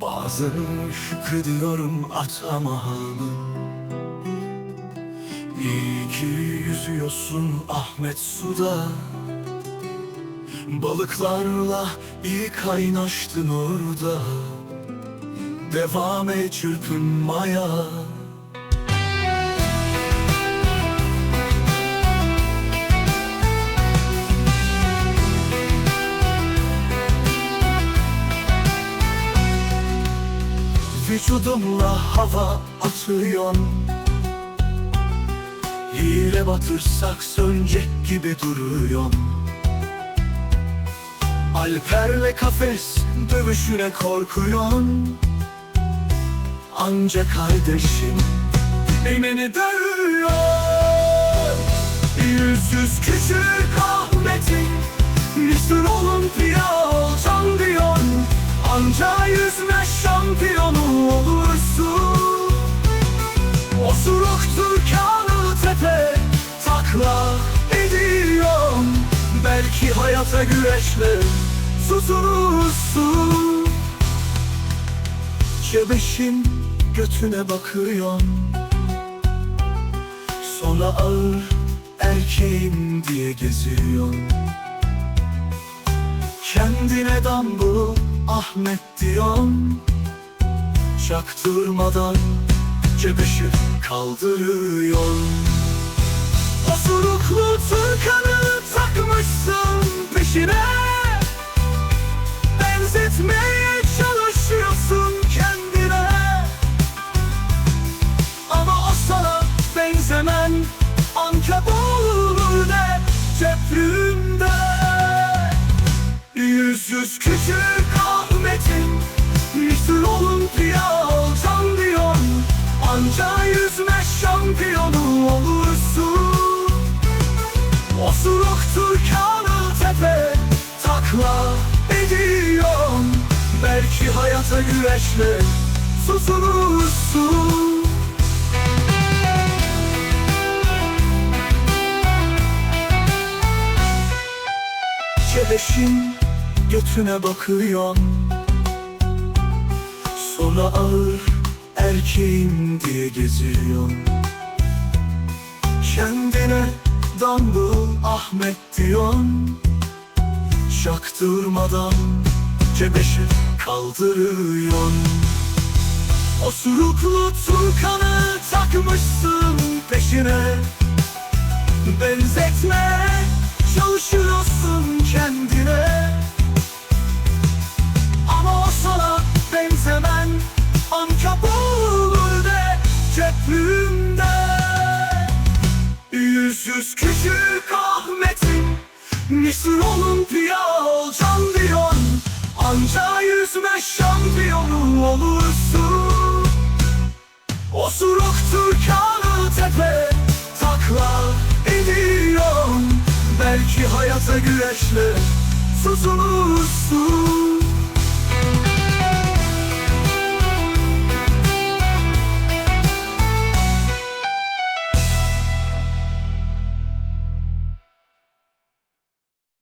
Bazen şükrediyorum atamahanı İyi ki yüzüyorsun Ahmet suda. Balıklarla iyi kaynaştın orada. Devam et çırpınmaya Vücudumla hava atıyorsun Hile batırsak sönecek gibi duruyorsun Alper'le kafes dövüşüne korkuyorsun Anca kardeşim Eymeni dövüyor. Yüzsüz küçük Ahmet'in hayata güreşle Tutunursun Cebeşin götüne bakıyorsun. Sonra ağır erkeğim diye geziyorsun. Kendine dambu Ahmet diyorsun. Çaktırmadan cebeşi kaldırıyorsun de ceplüğümde Yüzsüz küçük Ahmet'in Mr. Olympia olacağım diyorsun Anca yüzme şampiyonu olursun. Osuruktur kağıt tepe Takla ediyorsun Belki hayata güreşle Tutunursun Çeleşin götüne bakıyorsun Sonra ağır erkeğim diye geziyorsun Kendine Dumble Ahmet diyorsun Çaktırmadan cebeşi kaldırıyorsun Osuruklu turkanı takmışsın peşine. Benzetme Yüzsüz küçük Ahmet'in Mr. Olympia olacağım diyorsun Anca yüzme şampiyonu olursun. Osuruktur kağıt tepe Takla ediyorsun Belki hayata güreşle Tutunursun